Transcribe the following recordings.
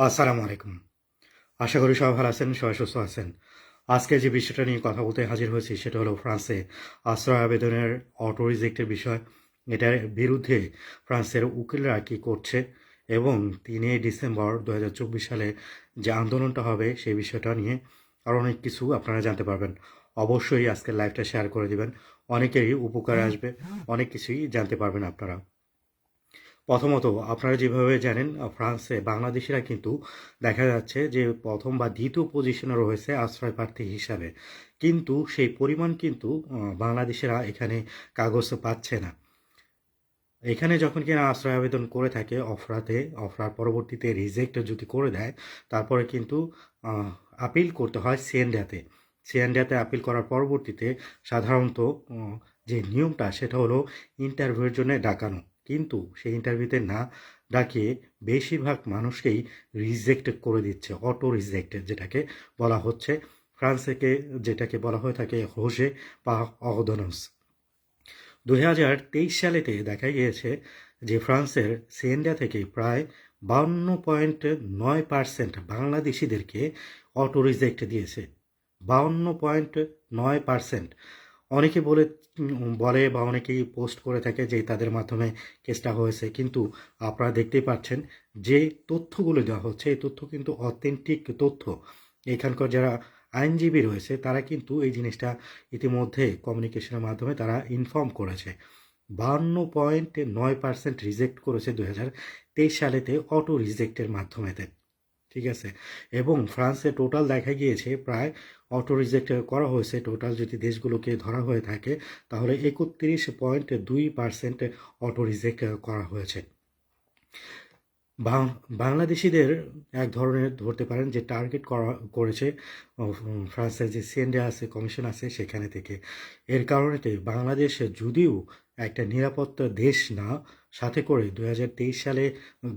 আসসালামু আলাইকুম। আশা করি সবাই ভালো আছেন, সবাই সুস্থ আছেন। আজকে যে বিষয়টা নিয়ে কথা বলতে হাজির হয়েছি সেটা হলো ফ্রান্সে আশ্রয় আবেদনের অটো রিজেক্টের বিষয়। এটার বিরুদ্ধে ফ্রান্সের উকিলরা কী করছে এবং তিনই ডিসেম্বর দু হাজার চব্বিশ সালে যে আন্দোলনটা হবে সেই বিষয়টা নিয়ে আর অনেক কিছু আপনারা জানতে পারবেন। অবশ্যই আজকের লাইভটা শেয়ার করে দিবেন। অনেকেরই উপকার আসবে, অনেক কিছুই জানতে পারবেন আপনারা। প্রথমত আপনারা যেভাবে জানেন ফ্রান্সে বাংলাদেশিরা কিন্তু দেখা যাচ্ছে যে প্রথম বা দ্বিতীয় পজিশনে রয়েছে আশ্রয় প্রার্থী হিসাবে। কিন্তু সেই পরিমাণ কিন্তু বাংলাদেশিরা এখানে কাগজ পাচ্ছে না। এখানে যখন কিনা আশ্রয় আবেদন করে থাকে অফরাতে, অফরার পরবর্তীতে রিজেক্ট যদি করে দেয়, তারপরে কিন্তু আপিল করতে হয় সিএনডিয়াতে সিএনডিয়াতে আপিল করার পরবর্তীতে সাধারণত যে নিয়মটা, সেটা হলো ইন্টারভিউয়ের জন্য ডাকানো। কিন্তু সেই ইন্টারভিউতে না ডাকিয়ে বেশিরভাগ মানুষকেই রিজেক্ট করে দিচ্ছে অটো রিজেক্ট যেটাকে বলা হচ্ছে। ফ্রান্স থেকে যেটাকে বলা হয়ে থাকে হোসে বা অদনস দু হাজার তেইশ সালেতে দেখা গিয়েছে যে ফ্রান্সের সেন্ডা থেকে প্রায় বাউন্ন পয়েন্ট নয় পার্সেন্ট বাংলাদেশিদেরকে অটো রিজেক্ট দিয়েছে। বাউন্ন পয়েন্ট নয় পার্সেন্ট অনেকে বলে বলে বা অনেকেই পোস্ট করে থাকে যে তাদের মাধ্যমে কেসটা হয়েছে। কিন্তু আপনারা দেখতেই পাচ্ছেন যে তথ্যগুলো দেওয়া হচ্ছে, এই তথ্য কিন্তু অথেন্টিক তথ্য। এখানকার যারা আইনজীবী রয়েছে, তারা কিন্তু এই জিনিসটা ইতিমধ্যে কমিউনিকেশনের মাধ্যমে তারা ইনফর্ম করেছে। বাহান্ন পয়েন্ট নয় পার্সেন্ট রিজেক্ট করেছে দু হাজার তেইশ সালেতে অটো রিজেক্টের মাধ্যমেতে। ঠিক আছে? এবং ফ্রান্সে টোটাল দেখা গিয়েছে প্রায় অটো রিজেক্ট করা হয়েছে টোটাল যদি দেশগুলোকে ধরা হয়ে থাকে, তাহলে একত্রিশ পয়েন্ট দুই পার্সেন্ট অটো রিজেক্ট করা হয়েছে। বাংলাদেশিদের এক ধরনের ধরতে পারেন যে টার্গেট করা, করেছে ফ্রান্সের যে সিএনডি আছে, কমিশন আছে সেখানে থেকে। এর কারণেতে বাংলাদেশ যদিও একটা নিরাপত্তা দেশ না সাথে করে দু হাজার তেইশ সালে,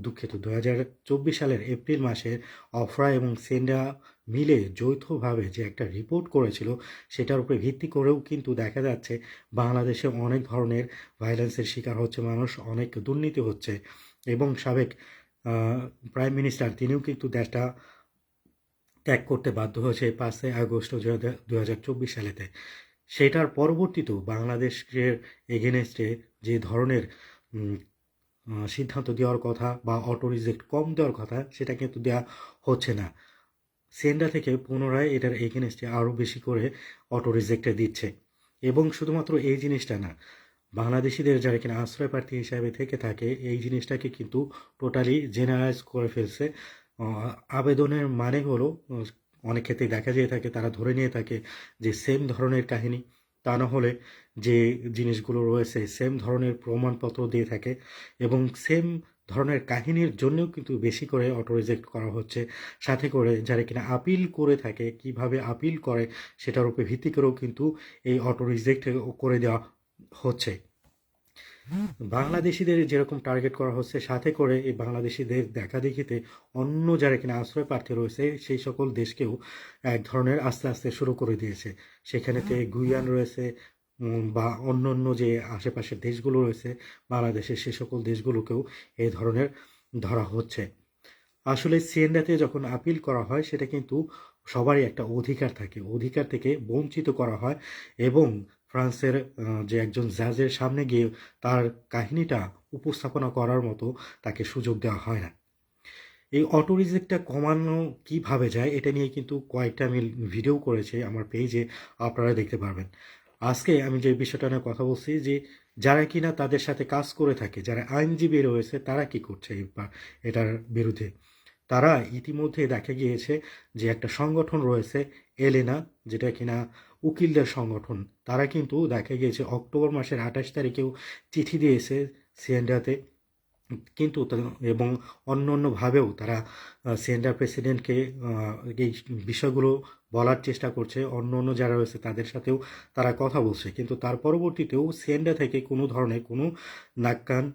দুঃখিত দু হাজার চব্বিশ সালের এপ্রিল মাসের অফরা এবং সেন্ডা মিলে যৌথভাবে যে একটা রিপোর্ট করেছিল, সেটার উপরে ভিত্তি করেও কিন্তু দেখা যাচ্ছে বাংলাদেশে অনেক ধরনের ভায়োলেন্সের শিকার হচ্ছে, মানুষ অনেক দুর্নীতি হচ্ছে এবং সাবেক প্রাইম মিনিস্টার তিনিও কিন্তু দেশটা ত্যাগ করতে বাধ্য হয়েছে পাঁচই আগস্ট দু হাজার চব্বিশ সালেতে। সেটার পরবর্তীতেও বাংলাদেশের এগেনস্টে যে ধরনের সিদ্ধান্ত দেওয়ার কথা বা অটো রিজেক্ট কম দেওয়ার কথা, সেটা কিন্তু দেওয়া হচ্ছে না। সেন্ডা থেকে পুনরায় এটার এগেনস্টে আরও বেশি করে অটো রিজেক্টে দিচ্ছে। এবং শুধুমাত্র এই জিনিসটা না, বাংলাদেশিদের যারা কিনা আশ্রয় প্রার্থী হিসাবে থেকে থাকে, এই জিনিসটাকে কিন্তু টোটালি জেনারেলাইজ করে ফেলছে। আবেদনের মানে হলো, অনেক ক্ষেত্রে দেখা যেয়ে থাকে, তারা ধরে নিয়ে থাকে যে সেম ধরনের কাহিনী। তা না হলে যে জিনিসগুলো রয়েছে সেম ধরনের প্রমাণপত্র দিয়ে থাকে এবং সেম ধরনের কাহিনীর জন্যও কিন্তু বেশি করে অটো রিজেক্ট করা হচ্ছে। সাথে করে যারা কিনা আপিল করে থাকে, কীভাবে আপিল করে, সেটার উপরে ভিত্তি করেও কিন্তু এই অটো রিজেক্ট করে দেওয়া হচ্ছে। বাংলাদেশিদের যেরকম টার্গেট করা হচ্ছে সাথে করে এই বাংলাদেশিদের দেখা দেখিতে অন্য যারা কিনা আশ্রয় প্রার্থী রয়েছে সেই সকল দেশকেও এক ধরনের আস্তে আস্তে শুরু করে দিয়েছে। সেখানে সেখানেতে গুইয়ান রয়েছে বা অন্য অন্য যে আশেপাশের দেশগুলো রয়েছে বাংলাদেশের সে সকল দেশগুলোকেও এই ধরনের ধরা হচ্ছে। আসলে সিএনডাতে যখন আপিল করা হয় সেটা কিন্তু সবারই একটা অধিকার থাকে। অধিকার থেকে বঞ্চিত করা হয় এবং ফ্রান্সের যে একজন জাজের সামনে গিয়ে তার কাহিনীটা উপস্থাপনা করার মতো তাকে সুযোগ দেওয়া হয় না। এই অটো রিজেক্টটা কমানো কীভাবে যায় এটা নিয়ে কিন্তু কয়েকটা আমি ভিডিও করেছি আমার পেজে, আপনারা দেখতে পারবেন। আজকে আমি যে বিষয়টা নিয়ে কথা বলছি যে যারা কিনা তাদের সাথে কাজ করে থাকে, যারা আইনজীবী রয়েছে তারা কি করছে এটার বিরুদ্ধে? তারা ইতিমধ্যে দেখা গিয়েছে যে একটা সংগঠন রয়েছে, এলেনা, যেটা কিনা উকিলদের সংগঠন। তারা কিন্তু দেখা গিয়েছে অক্টোবর মাসের আঠাশ তারিখেও চিঠি দিয়েছে সিএনডাতে। কিন্তু এবং অন্য অন্যভাবেও তারা সেন্টার প্রেসিডেন্টকে এই বিষয়গুলো বলার চেষ্টা করছে। অন্য অন্য যারা রয়েছে তাদের সাথেও তারা কথা বলছে। কিন্তু তার পরবর্তীতেও সেন্ডা থেকে কোনো ধরনের কোনো নাক্কান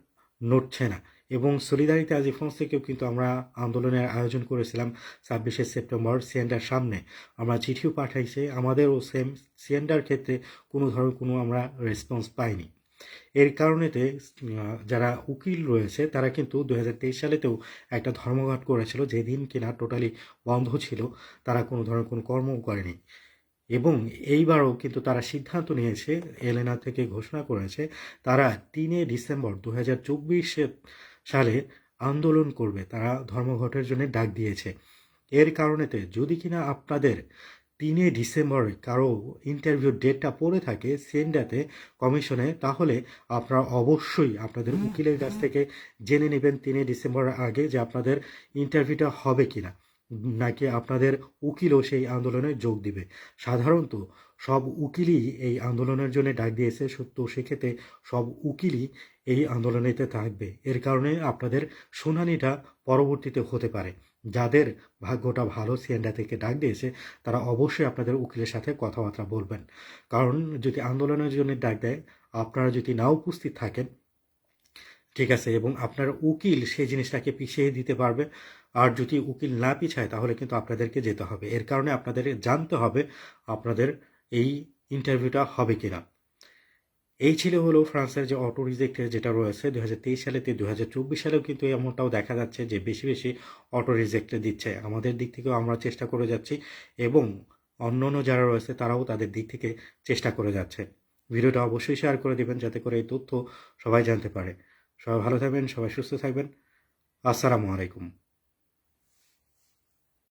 নড়ছে না। এবং সলিদারিতে আজি ফ্রান্স থেকেও কিন্তু আমরা আন্দোলনের আয়োজন করেছিলাম ছাব্বিশে সেপ্টেম্বর সিএন্ডার সামনে। আমরা চিঠিও পাঠাইছি, আমাদেরও সেম সিএন্ডার ক্ষেত্রে কোনো ধরনের কোনো আমরা রেসপন্স পাইনি। এর কারণেতে যারা উকিল রয়েছে, তারা কিন্তু দু হাজার তেইশ সালেতেও একটা ধর্মঘট করেছিল যেদিন কিনা টোটালি বন্ধ ছিল, তারা কোনো ধরনের কোনো কর্ম করেনি। এবং এইবারও কিন্তু তারা সিদ্ধান্ত নিয়েছে, এলেনা থেকে ঘোষণা করেছে, তারা তিনে ডিসেম্বর দু সালে আন্দোলন করবে তারা ধর্মঘটের জন্য ডাক দিয়েছে। এর কারণেতে যদি কিনা আপনাদের তিনে ডিসেম্বরে কারও ইন্টারভিউ ডেটটা পড়ে থাকে সেন্ডাতে কমিশনে তাহলে আপনারা অবশ্যই আপনাদের উকিলের কাছ থেকে জেনে নেবেন তিনে ডিসেম্বরের আগে যে আপনাদের ইন্টারভিউটা হবে কিনা। নাকি আপনাদের উকিলও সেই আন্দোলনে যোগ দিবে? সাধারণত সব উকিলই এই আন্দোলনের জন্য ডাক দিয়েছে তো সেক্ষেত্রে সব উকিলই এই আন্দোলনেতে থাকবে। এর কারণে আপনাদের শুনানিটা পরবর্তীতে হতে পারে। যাদের ভাগ্যটা ভালো, সিএনডা থেকে ডাক দিয়েছে, তারা অবশ্যই আপনাদের উকিলের সাথে কথাবার্তা বলবেন। কারণ যদি আন্দোলনের জন্য ডাক দেয়, আপনারা যদি না উপস্থিত থাকেন, ঠিক আছে, এবং আপনার উকিল সেই জিনিসটাকে পিছিয়ে দিতে পারবে আর যদি উকিল না পিছায়, তাহলে কিন্তু আপনাদেরকে যেতে হবে। এর কারণে আপনাদের জানতে হবে আপনাদের এই ইন্টারভিউটা হবে কিনা। এই ছিল হলো ফ্রান্সের যে অটো রিজেক্টের যেটা রয়েছে দু হাজার তেইশ সালেতে দু হাজার চব্বিশ সালেও কিন্তু এমনটাও দেখা যাচ্ছে যে বেশি বেশি অটো রিজেক্টে দিচ্ছে। আমাদের দিক থেকেও আমরা চেষ্টা করে যাচ্ছি এবং অন্য অন্য যারা রয়েছে, তারাও তাদের দিক থেকে চেষ্টা করে যাচ্ছে। ভিডিওটা অবশ্যই শেয়ার করে দেবেন যাতে করে এই তথ্য সবাই জানতে পারে। সবাই ভালো থাকবেন, সবাই সুস্থ থাকবেন। আসসালামু আলাইকুম।